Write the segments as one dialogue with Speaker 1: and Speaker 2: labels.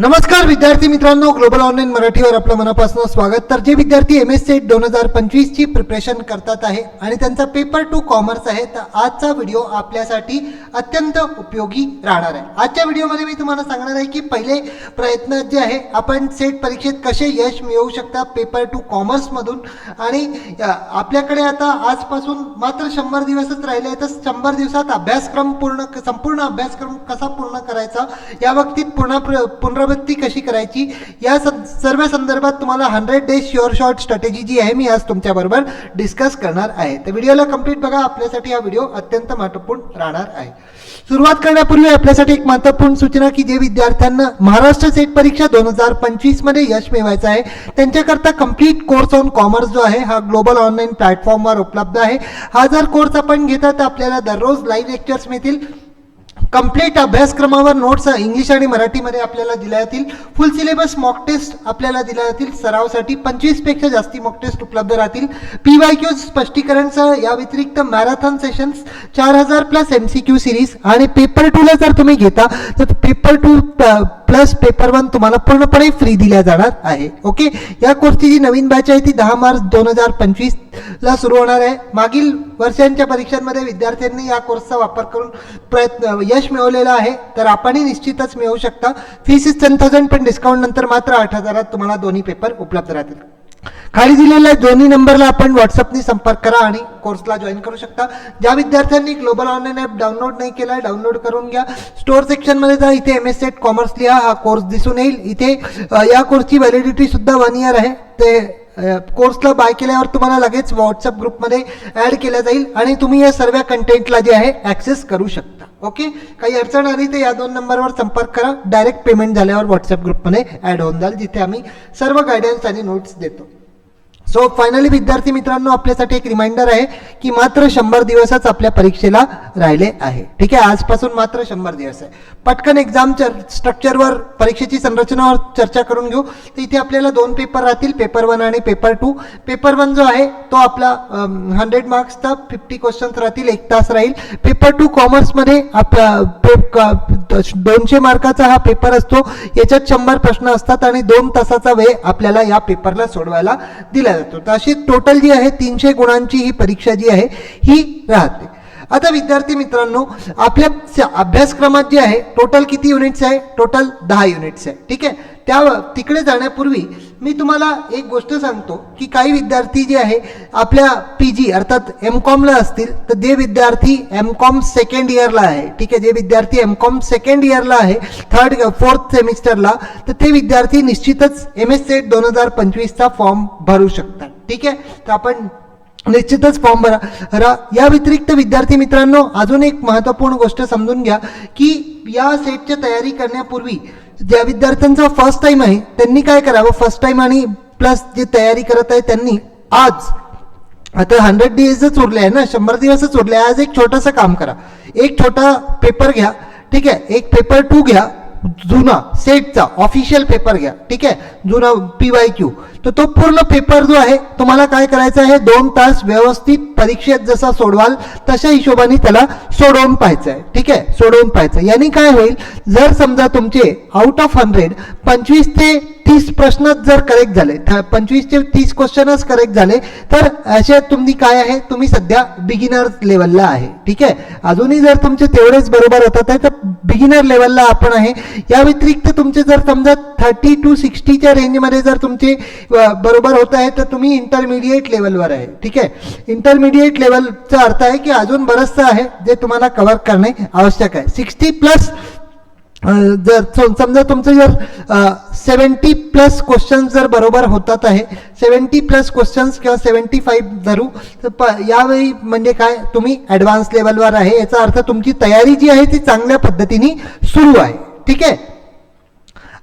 Speaker 1: नमस्कार विद्यार्थी मित्रांनो ग्लोबल ऑनलाईन मराठीवर आपलं मनापासून स्वागत. तर जे विद्यार्थी एम एस सेट दोन हजार पंचवीसची प्रिपरेशन करतात आहे आणि त्यांचा पेपर टू कॉमर्स आहे तर आजचा व्हिडिओ आपल्यासाठी अत्यंत उपयोगी राहणार आहे. आजच्या व्हिडिओमध्ये मी तुम्हाला सांगणार आहे की पहिले प्रयत्न जे आहे आपण सेट परीक्षेत कसे यश मिळवू शकता पेपर टू कॉमर्समधून आणि आपल्याकडे आता आजपासून मात्र शंभर दिवसच राहिले तर शंभर दिवसात अभ्यासक्रम पूर्ण संपूर्ण अभ्यासक्रम कसा पूर्ण करायचा या बाबतीत पुन्हा प्र- पुनरावृत्ती कशी करायची? या सं- सर्व संदर्भात तुम्हाला hundred days sure short strategy जी आहे मी आज तुमच्याबरोबर डिस्कस करणार आहे. तर व्हिडिओला कंप्लीट बघा आपल्यासाठी हा व्हिडिओ अत्यंत महत्त्वपूर्ण राहणार आहे. सुरुवात करण्यापूर्वी आपल्यासाठी एक महत्त्वपूर्ण सूचना की जे विद्यार्थ्यांना महाराष्ट्र सेट परीक्षा दोन हजार पंचवीसमध्ये यश मिळवायचं आहे त्यांच्याकरता कंप्लीट कोर्स ऑन कॉमर्स जो आहे हा ग्लोबल ऑनलाईन प्लॅटफॉर्मवर उपलब्ध आहे. हा जर कोर्स आपण घेता तर आपल्याला दररोज लाईव्ह लेक्चर्स मिळतील. कंप्लीट अभ्यासक्रमावर नोट्स इंग्लिश आणि मराठीमध्ये आपल्याला दिल्या जातील. फुल सिलेबस मॉक टेस्ट आपल्याला दिल्या जातील. सरावसाठी पंचवीसपेक्षा जास्ती मॉक टेस्ट उपलब्ध राहतील. पी वाय क्यू स्पष्टीकरणसह या व्यतिरिक्त मॅरेथॉन सेशन्स चार हजार plus M C Q series आणि पेपर टूला जर तुम्ही घेता तर paper two plus paper one तुम्हाला पूर्णपणे फ्री दिल्या जाणार आहे. ओके या कोर्सची जी नवीन बॅच आहे ती दहा मार्च दोन हजार पंचवीसला सुरू होणार आहे. मागील वर्षांच्या परीक्षांमध्ये विद्यार्थ्यांनी या कोर्सचा वापर करून प्रयत्न यश मिळवलेलं आहे. तर आपणही निश्चितच मिळवू शकता. फीस इज टेन थाउजंड पण डिस्काउंट नंतर मात्र आठ हजारात तुम्हाला दोन्ही पेपर उपलब्ध राहतील. खाली दिलेल्या दोन्ही नंबरला आपण व्हॉट्सअपनी संपर्क करा आणि कोर्सला जॉईन करू शकता. ज्या विद्यार्थ्यांनी ग्लोबल ऑनलाईन ॲप डाउनलोड नाही केला आहे डाउनलोड करून घ्या. स्टोअर सेक्शनमध्ये जा इथे एम एस सेट कॉमर्स लिहा हा कोर्स दिसून येईल. इथे या कोर्सची व्हॅलिडिटी सुद्धा वन इयर आहे. ते कोर्सला बाय केल्यावर तुम्हाला लगेच व्हॉट्सअप ग्रुपमध्ये ॲड केला जाईल आणि तुम्ही या सर्व कंटेंटला जे आहे ॲक्सेस करू शकता. ओके काही अडचण आली तर या दोन नंबरवर संपर्क करा. डायरेक्ट पेमेंट झाल्यावर व्हॉट्सअप ग्रुपमध्ये ॲड होऊन जाईल जिथे आम्ही सर्व गायडन्स आणि नोट्स देतो. सो फायनली विद्यार्थी मित्रांनो आपल्यासाठी एक रिमाइंडर आहे की मात्र शंभर दिवसच आपल्या परीक्षेला राहिले आहे. ठीक आहे? आजपासून मात्र शंभर दिवस आहे. पटकन एक्झाम स्ट्रक्चरवर परीक्षेची संरचनावर चर्चा करून घेऊ. तर इथे आपल्याला दोन पेपर राहतील पेपर वन आणि पेपर टू पेपर वन जो आहे तो आपला हंड्रेड मार्क्सचा फिफ्टी क्वेश्चन्स राहतील एक तास राहील. पेपर टू कॉमर्समध्ये आपला दोनशे मार्काचा हा पेपर असतो. याच्यात शंभर प्रश्न असतात आणि दोन तासाचा वेळ आपल्याला या पेपरला सोडवायला दिला जातो तर अशी टोटल जी आहे तीनशे गुणांची ही परीक्षा जी आहे ही राहते. आता विद्यार्थी मित्रांनो आपल्या अभ्यासक्रमात जे आहे टोटल किती युनिट्स आहे? टोटल दहा युनिट्स आहे. ठीक आहे? त्या तिकडे जाण्यापूर्वी मी तुम्हाला एक गोष्ट सांगतो की काही विद्यार्थी जे आहे आपल्या पी जी अर्थात एम कॉमला असतील तर जे विद्यार्थी एम कॉम सेकंड इयरला आहे ठीक आहे जे विद्यार्थी एम कॉम सेकंड इयरला आहे थर्ड फोर्थ सेमिस्टरला तर ते विद्यार्थी निश्चितच एम एस सेट दोन हजार पंचवीसचा फॉर्म भरू शकतात ठीक आहे? तर आपण निश्चितच फॉर्म भरा. या व्यतिरिक्त विद्यार्थी मित्रांनो अजून एक महत्त्वपूर्ण गोष्ट समजून घ्या की या सेटची तयारी करण्यापूर्वी ज्या विद्यार्थ्यांचा फर्स्ट टाइम आहे त्यांनी काय करावं? फर्स्ट टाइम आणि प्लस जे तयारी करत आहे त्यांनी आज आता हंड्रेड डेजच उरले आहे ना शंभर दिवसच उरले आहे. आज एक छोटंसं काम करा. एक छोटा पेपर घ्या ठीक आहे? एक पेपर टू घ्या जुना सेटचा ऑफिशियल पेपर घ्या. ठीक आहे? जुना पी वाय क्यू तर तो पूर्ण पेपर जो आहे तुम्हाला काय करायचं आहे? दोन तास व्यवस्थित परीक्षेत जसा सोडवाल तशा हिशोबाने त्याला सोडवून पाहायचं आहे ठीक आहे? सोडवून पाहायचं यांनी काय होईल? जर समजा तुमचे आउट ऑफ हंड्रेड पंचवीस ते तीस प्रश्नच जर करेक्ट झाले पंचवीस ते तीस क्वेश्चनच करेक्ट झाले तर असे तुम्ही काय आहे? तुम्ही सध्या बिगिनर लेवलला आहे. ठीक आहे? अजूनही जर तुमचे तेवढेच बरोबर होतात तर बिगिनर लेवलला आपण आहे. या व्यतिरिक्त तुमचे जर समजा थर्टी टू सिक्स्टीच्या रेंजमध्ये जर तुमचे बरोबर होत आहे तर तुम्ही इंटरमिडिएट लेवलवर आहे. ठीक आहे? इंटरमिडिएट लेवलचा अर्थ आहे की अजून बरंचसं आहे जे तुम्हाला कव्हर करणे आवश्यक आहे. सिक्स्टी प्लस जर सम- समजा तुमचं जर सेवन्टी प्लस क्वेश्चन्स जर बरोबर होतात आहे सेवन्टी प्लस क्वेश्चन्स किंवा सेवन्टी फाईव्ह धरू तर प यावेळी म्हणजे काय तुम्ही ॲडव्हान्स लेवलवर आहे याचा अर्थ तुमची तयारी जी आहे ती चांगल्या पद्धतीने सुरू आहे. ठीक आहे?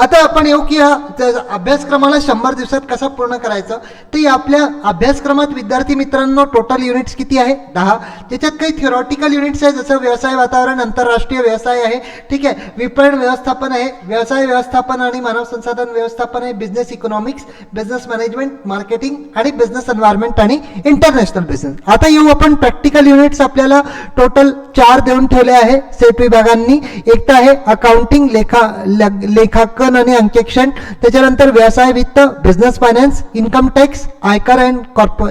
Speaker 1: आता आपण येऊ की अभ्यासक्रमाला शंभर दिवसात कसा पूर्ण करायचं? ते आपल्या अभ्यासक्रमात विद्यार्थी मित्रांनो टोटल युनिट्स किती आहे? दहा. त्याच्यात काही थिओरॉटिकल युनिट्स आहे जसं व्यवसाय वातावरण आंतरराष्ट्रीय व्यवसाय आहे. ठीक आहे. विपणन व्यवस्थापन आहे व्यवसाय व्यवस्थापन आणि मानव संसाधन व्यवस्थापन आहे business economics business management marketing आणि बिझनेस एन्व्हायरमेंट आणि इंटरनॅशनल बिझनेस आता येऊ आपण प्रॅक्टिकल युनिट्स आपल्याला टोटल चार देऊन ठेवले आहे. सेट विभागांनी. एक तर आहे अकाउंटिंग लेखा लेखाकर लेखांकन आणि अंकेक्षण त्याच्यानंतर व्यवसाय वित्त बिझनेस फायनान्स इन्कम टॅक्स आयकर and corpo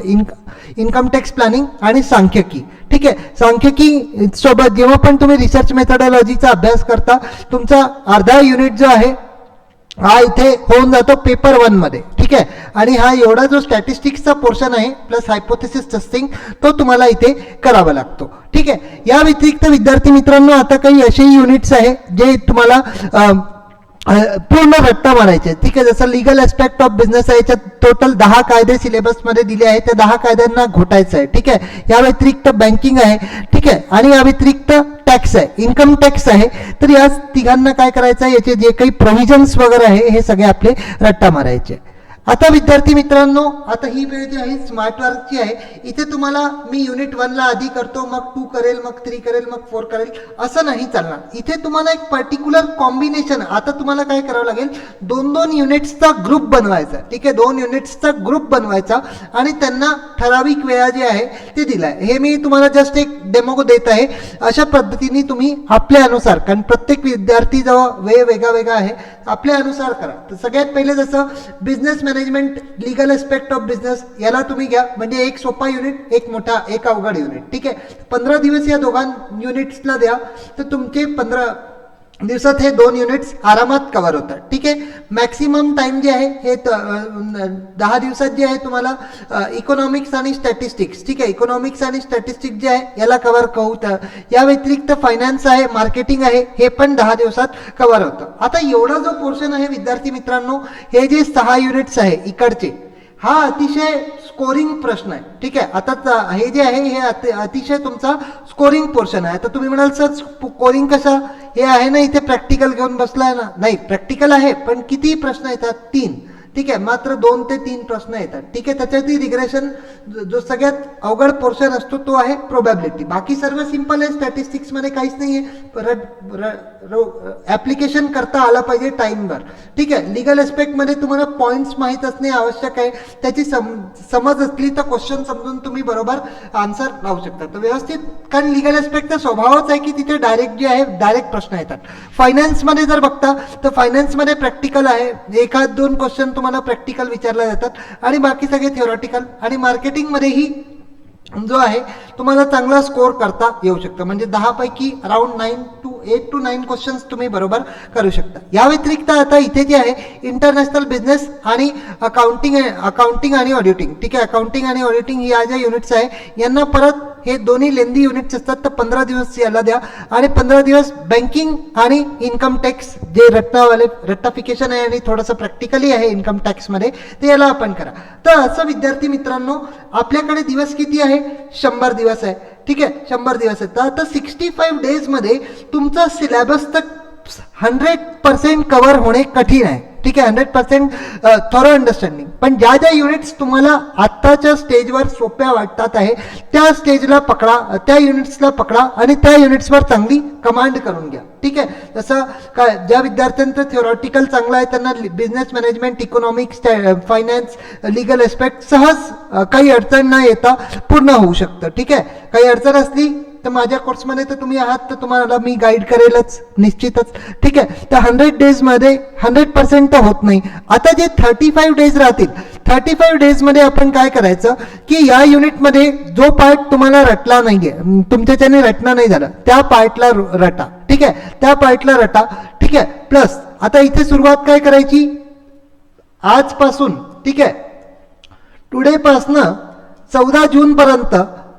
Speaker 1: income tax planning आणि सांख्यिकी. ठीक आहे? सांख्यिकी सोबत जेव्हा पण तुम्ही रिसर्च मेथडॉलॉजीचा अभ्यास करता तुमचा अर्धा युनिट जो आहे हा इथे होऊन जातो पेपर वनमध्ये. ठीक आहे? आणि हा एवढा जो स्टॅटिस्टिक्सचा पोर्शन आहे प्लस हायपोथेसिस टेस्टिंग तो तुम्हाला इथे करावा लागतो. ठीक आहे? या व्यतिरिक्त विद्यार्थी मित्रांनो आता काही असेही युनिट्स आहे जे तुम्हाला पूर्ण रट्टा मारायचे ठीक आहे जसं लिगल एस्पेक्ट ऑफ बिझनेस आहे याच्यात टोटल दहा कायदे सिलेबसमध्ये दिले आहेत. त्या दहा कायद्यांना घोटायचं आहे. ठीक आहे? या व्यतिरिक्त बँकिंग आहे. ठीक आहे? आणि या व्यतिरिक्त टॅक्स आहे. इन्कम टॅक्स आहे. तर या तिघांना काय करायचं आहे? याचे जे काही प्रोव्हिजन्स वगैरे आहे हे सगळे आपले रट्टा मारायचे. आता विद्यार्थी मित्रांनो आता ही वेळ जी आहे स्मार्ट वर्कची आहे इथे तुम्हाला मी युनिट वनला आधी करतो मग टू करेल मग थ्री करेल मग फोर करेल असं नाही चालणार. इथे तुम्हाला एक पर्टिक्युलर कॉम्बिनेशन आता तुम्हाला काय करावं लागेल दोन दोन युनिट्सचा ग्रुप बनवायचा. ठीक आहे दोन युनिट्सचा ग्रुप बनवायचा आणि त्यांना ठराविक वेळा जे आहे ते दिलाय. हे मी तुम्हाला जस्ट एक डेमो देत आहे. अशा पद्धतीने तुम्ही आपल्या अनुसार कारण प्रत्येक विद्यार्थी जवळ वेळ वेगळा वेगळा आहे आपल्या अनुसार करा. तर सगळ्यात पहिले जसं business management legal aspect of business याला तुम्ही घ्या. म्हणजे एक सोपा युनिट एक मोठा एक अवघड युनिट ठीक आहे? पंधरा दिवस या दोघां युनिट्सला द्या. तर तुमचे पंधरा दिवसात हे दोन युनिट्स आरामात कवर होतात. ठीक आहे? मॅक्सिमम टाईम जे आहे हे दहा दिवसात जे आहे तुम्हाला इकॉनॉमिक्स आणि स्टॅटिस्टिक्स ठीक आहे? इकॉनॉमिक्स आणि स्टॅटिस्टिक्स जे आहे याला कव्हर तर या व्यतिरिक्त फायनान्स आहे मार्केटिंग आहे हे पण दहा दिवसात कव्हर होतं. आता एवढा जो पोर्शन आहे विद्यार्थी मित्रांनो हे जे सहा युनिट्स आहे इकडचे हा अतिशय स्कोरिंग प्रश्न आहे. ठीक आहे? आता हे जे आहे हे अतिशय तुमचा स्कोरिंग पोर्शन आहे. आता तुम्ही म्हणाल सर स्कोरिंग कसं? हे आहे ना इथे प्रॅक्टिकल घेऊन बसलाय ना. नाही प्रॅक्टिकल आहे पण किती प्रश्न येतात? तीन. ठीक आहे मात्र दोन ते तीन प्रश्न येतात. ठीक आहे त्याच्यातही रिग्रेशन जो सगळ्यात अवघड पोर्शन असतो तो आहे प्रोबॅबिलिटी बाकी सर्व सिंपल आहे स्टॅटिस्टिक्समध्ये काहीच नाही आहे ऍप्लिकेशन करता आला पाहिजे टाइमवर ठीक आहे लिगल एस्पेक्टमध्ये तुम्हाला पॉईंट्स माहीत असणे आवश्यक आहे. त्याची सम समज असली तर क्वेश्चन समजून तुम्ही बरोबर आन्सर लावू शकता. तर व्यवस्थित कारण लिगल एस्पेक्टचा स्वभावच आहे की तिथे डायरेक्ट जे आहे डायरेक्ट प्रश्न येतात. फायनान्समध्ये जर बघता तर फायनान्समध्ये प्रॅक्टिकल आहे. एखाद दोन क्वेश्चन तुम्हाला प्रॅक्टिकल विचारल्या जातात. आणि बाकी सगळे थिओरॉटिकल आणि मार्केटिंगमध्येही जो आहे तुम्हाला चांगला स्कोर करता येऊ शकतं. म्हणजे दहापैकी around nine to eight to nine questions तुम्ही बरोबर करू शकता. या व्यतिरिक्त आता इथे जे आहे इंटरनॅशनल बिझनेस आणि अकाउंटिंग अकाउंटिंग आणि ऑडिटिंग ठीक आहे अकाउंटिंग आणि ऑडिटिंग या ज्या युनिट्स आहे यांना परत हे दोन्ही लेंदी युनिट्स असतात तर पंधरा दिवस याला द्या. आणि पंधरा दिवस बँकिंग आणि इन्कम टॅक्स जे रट्टावाले रट्टाफिकेशन आहे आणि थोडंसं प्रॅक्टिकली आहे इन्कम टॅक्समध्ये ते याला आपण करा. तर असं विद्यार्थी मित्रांनो आपल्याकडे दिवस किती आहे? शंभर दिवस. आहे. ठीक आहे? शंभर दिवस आहे. तर आता सिक्स्टी फाईव्ह डेजमध्ये तुमचा सिलॅबस तर हंड्रेड पर्सेंट कवर होणे कठीण आहे. ठीक आहे हंड्रेड पर्सेंट थॉरो अंडरस्टँडिंग पण ज्या ज्या युनिट्स तुम्हाला आत्ताच्या स्टेजवर सोप्या वाटतात आहे त्या स्टेजला पकडा त्या युनिट्सला पकडा आणि त्या युनिट्सवर चांगली कमांड करून घ्या. ठीक आहे? जसं काय ज्या विद्यार्थ्यांचं थिओरॉटिकल चांगलं आहे त्यांना business management economics finance legal aspect सहज काही अडचण न येता पूर्ण होऊ शकतं. ठीक आहे? काही अडचण असली तर माझ्या कोर्समध्ये तर तुम्ही आहात तर तुम्हाला मी गाईड करेलच निश्चितच. ठीक आहे? तर हंड्रेड डेजमध्ये हंड्रेड पर्सेंट तर होत नाही. आता जे थर्टी फाईव्ह डेज राहतील थर्टी फाईव्ह डेजमध्ये आपण काय करायचं की या युनिटमध्ये जो पार्ट तुम्हाला रटला नाहीये आहे तुमच्याच्याने रटणं नाही झालं त्या पार्टला रटा. ठीक आहे? त्या पार्टला रटा. ठीक आहे? प्लस आता इथे सुरुवात काय करायची? आजपासून. ठीक आहे? टुडेपासनं चौदा जूनपर्यंत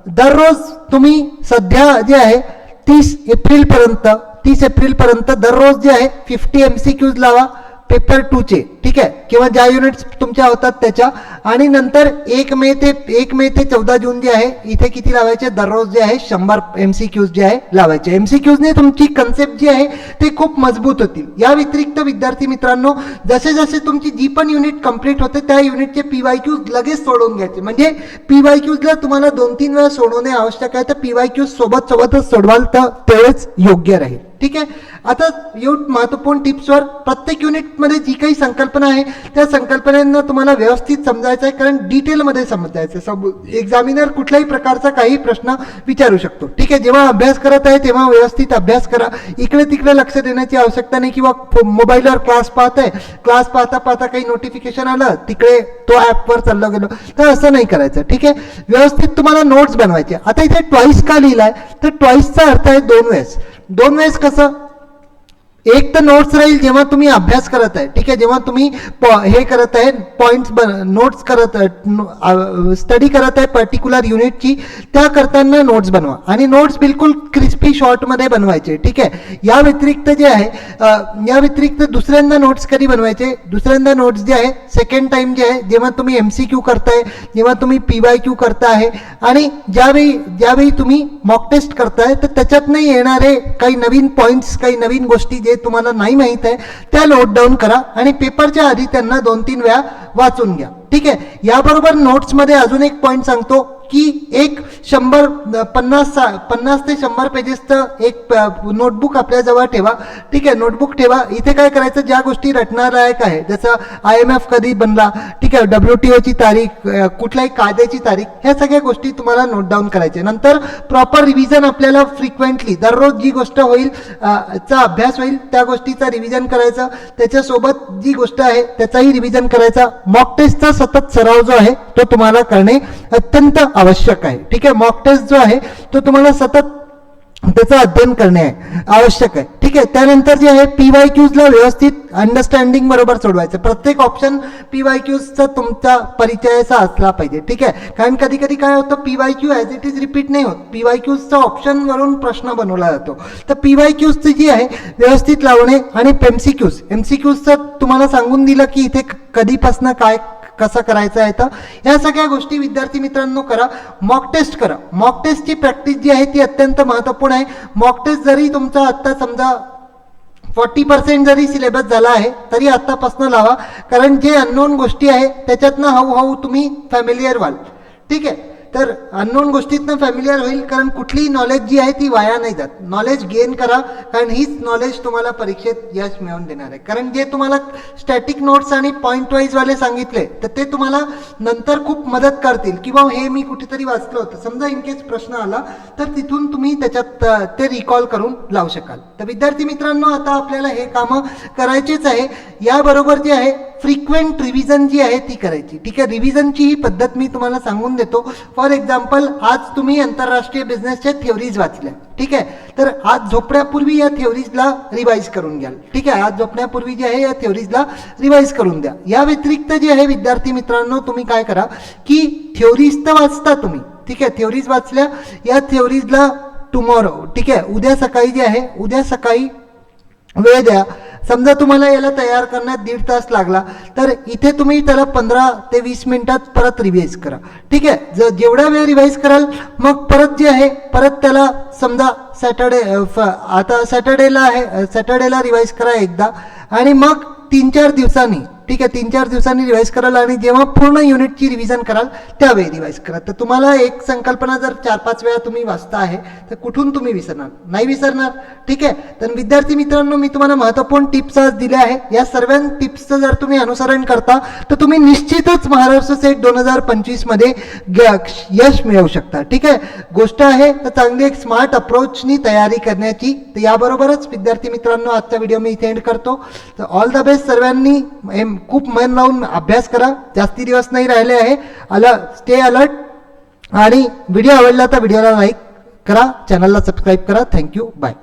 Speaker 1: दररोज तुम्ही सध्या जे आहे तीस एप्रिलपर्यंत तीस एप्रिलपर्यंत दररोज जे आहे फिफ्टी एम सी क्यूज लावा पेपर टूचे ठीक आहे? किंवा ज्या युनिट्स तुमच्या होतात त्याच्या. आणि नंतर एक मे ते एक मे ते चौदा जून जे आहे इथे किती लावायचे? दररोज जे आहे शंभर एम सी क्यूज जे आहे लावायचे. एम सी क्यूजने तुमची कन्सेप्ट जी आहे ते खूप मजबूत होतील. या व्यतिरिक्त विद्यार्थी मित्रांनो जसे जसे तुमची जी पण युनिट कंप्लीट होते त्या युनिटचे पी वाय क्यूज लगेच सोडवून घ्यायचे. म्हणजे पी वाय क्यूजला तुम्हाला दोन तीन वेळा सोडवणे आवश्यक आहे तर पी वाय क्यूज सोबत सोबतच सोडवाल तर तेवढेच योग्य राहील. ठीक आहे? आता यू महत्त्वपूर्ण टिप्सवर प्रत्येक युनिटमध्ये जी काही संकल्पना आहे त्या संकल्पनेनं तुम्हाला व्यवस्थित समजायचं आहे कारण डिटेलमध्ये समजायचं आहे. सब एक्झामिनर कुठल्याही प्रकारचा काही प्रश्न विचारू शकतो. ठीक आहे जेव्हा अभ्यास करत आहे तेव्हा व्यवस्थित अभ्यास करा. इकडे तिकडे लक्ष देण्याची आवश्यकता नाही किंवा मोबाईलवर क्लास पाहत आहे क्लास पाहता पाहता काही नोटिफिकेशन आलं तिकडे तो ॲपवर चाललं गेलो. तर असं नाही करायचं ठीक आहे? व्यवस्थित तुम्हाला नोट्स बनवायचे. आता इथे ट्वाईस का लिहिलाय? तर ट्वाईसचा अर्थ आहे दोन वेळेस. दोन वेळेस कसं? एक तर नोट्स राहील जेव्हा तुम्ही अभ्यास करत आहे. ठीक आहे जेव्हा तुम्ही हे करत आहे पॉईंट्स बन नोट्स करत स्टडी करत आहे पर्टिक्युलर युनिटची त्या करताना नोट्स बनवा. आणि नोट्स बिलकुल क्रिस्पी शॉर्टमध्ये बनवायचे. ठीक आहे या व्यतिरिक्त जे आहे या व्यतिरिक्त दुसऱ्यांदा नोट्स कधी बनवायचे? दुसऱ्यांदा नोट्स जे आहे सेकंड टाइम जे आहे जेव्हा तुम्ही एम सी क्यू करताय जेव्हा तुम्ही पी वाय क्यू करता आहे आणि ज्यावेळी ज्यावेळी तुम्ही मॉक टेस्ट करताय तर त्याच्यातनं येणारे काही नवीन पॉईंट्स काही नवीन गोष्टी जे तुम्हाला नाही माहीत आहे त्या नोट डाऊन करा आणि पेपरच्या आधी त्यांना दोन तीन वेळा वाचून घ्या. ठीक आहे? याबरोबर नोट्समध्ये अजून एक पॉईंट सांगतो. की एक शंभर पन्नास सा- पन्नास ते शंभर पेजेसचं एक नोटबुक आपल्याजवळ ठेवा. ठीक आहे नोटबुक ठेवा. इथे काय करायचं? ज्या गोष्टी रटणारायक आहे जसं आय एम एफ कधी बनला ठीक आहे डब्ल्यू टी ओची तारीख कुठल्याही कायद्याची तारीख ह्या सगळ्या गोष्टी तुम्हाला नोट डाऊन करायच्या. नंतर प्रॉपर रिव्हिजन आपल्याला फ्रिक्वेंटली दररोज जी गोष्ट होईल चा अभ्यास होईल त्या गोष्टीचा रिव्हिजन करायचं. त्याच्यासोबत जी गोष्ट आहे त्याचाही रिव्हिजन करायचा. मॉक टेस्टचा सतत सराव जो आहे तो तुम्हाला करणे अत्यंत आवश्यक आहे. ठीक आहे? मॉक टेस्ट जो आहे तो तुम्हाला सतत त्याचं अध्ययन करणे आहे आवश्यक आहे. ठीक आहे? त्यानंतर जे आहे पी वाय क्यूजला व्यवस्थित अंडरस्टँडिंग बरोबर सोडवायचं. प्रत्येक ऑप्शन पी वाय क्यूजचा तुमचा परिचयाचा असला पाहिजे. ठीक आहे? कारण कधी कधी काय होतं P Y Q as it is repeat नाही होत. पी वाय क्यूजचा ऑप्शनवरून प्रश्न बनवला जातो. तर पी वाय क्यूजची जी आहे व्यवस्थित लावणे आणि M C Qs M C क्यूजचं तुम्हाला सांगून दिलं की इथे कधीपासनं काय कसं करायचं आहे तर? ह्या सगळ्या गोष्टी विद्यार्थी मित्रांनो करा. मॉक टेस्ट करा. मॉक टेस्टची प्रॅक्टिस जी आहे ती अत्यंत महत्त्वपूर्ण आहे. मॉक टेस्ट जरी तुमचा आत्ता समजा फॉर्टी पर्सेंट जरी सिलेबस झाला आहे तरी आत्तापासून लावा. कारण जे अननोन गोष्टी आहे त्याच्यातनं हळूहळू तुम्ही फॅमिलियर व्हाल. ठीक आहे? तर अननोन गोष्टीतनं फॅमिलियर होईल कारण कुठलीही नॉलेज जी आहे ती वाया नाही जात. नॉलेज गेन करा कारण हीच नॉलेज तुम्हाला परीक्षेत यश मिळवून देणार आहे. कारण जे तुम्हाला स्टॅटिक नोट्स आणि पॉईंट वाईजवाले सांगितले तर ते तुम्हाला नंतर खूप मदत करतील. किंवा हे मी कुठेतरी वाचलं होतं. समजा इनकेस प्रश्न आला तर तिथून तुम्ही त्याच्यात ते रिकॉल करून लावू शकाल. तर विद्यार्थी मित्रांनो आता आपल्याला हे कामं करायचेच आहे. याबरोबर जे आहे फ्रिक्वेंट रिव्हिजन जी आहे ती करायची. ठीक आहे? रिव्हिजनची ही पद्धत मी तुम्हाला सांगून देतो. फॉर एक्झाम्पल आज तुम्ही आंतरराष्ट्रीय बिझनेसच्या थिअरीज वाचल्या. ठीक आहे? तर आज झोपण्यापूर्वी या थिअरीजला रिवाईज करून घ्याल. ठीक आहे? आज झोपण्यापूर्वी जे आहे या थिअरीजला रिवाईज करून द्या. या व्यतिरिक्त जे आहे विद्यार्थी मित्रांनो तुम्ही काय करा की थिअरीज तर वाचता तुम्ही. ठीक आहे? थिअरीज वाचल्या. या थिअरीजला टुमॉरो ठीक आहे? उद्या सकाळी जे आहे उद्या सकाळी वेळ द्या. समजा तुम्हाला याला तयार करण्यात दीड तास लागला तर इथे तुम्ही त्याला पंधरा ते वीस मिनिटात परत रिवाईज करा. ठीक आहे? ज जेवढा वेळ रिवाईज कराल मग परत जे आहे परत त्याला समजा सॅटर्डे आता सॅटर्डेला आहे सॅटर्डेला रिवाईज करा एकदा. आणि मग तीन चार दिवसांनी ठीक आहे तीन चार दिवसांनी रिवाईज कराल आणि जेव्हा पूर्ण युनिटची रिव्हिजन कराल त्यावेळी रिवाईज करा. तर तुम्हाला एक संकल्पना जर चार पाच वेळा तुम्ही वाचता आहे तर कुठून तुम्ही विसरणार? नाही विसरणार? ठीक आहे? तर विद्यार्थी मित्रांनो मी तुम्हाला महत्त्वपूर्ण टिप्स आज दिल्या आहे या सर्व टिप्सचं जर तुम्ही अनुसरण करता तर तुम्ही निश्चितच महाराष्ट्र सेट दोन हजार पंचवीसमध्ये यश मिळवू शकता. ठीक आहे? गोष्ट आहे तर चांगली एक स्मार्ट अप्रोचनी तयारी करण्याची. तर याबरोबरच विद्यार्थी मित्रांनो आजचा व्हिडिओ मी इथे एंड करतो. तर ऑल द बेस्ट सर्वांनी. एम- खूप मन लावून अभ्यास करा. जास्ती दिवस नाही राहिले आहे. अल स्टे अलर्ट आणि व्हिडिओ आवडला तर व्हिडिओला लाईक करा. चॅनलला सबस्क्राईब करा. Thank you bye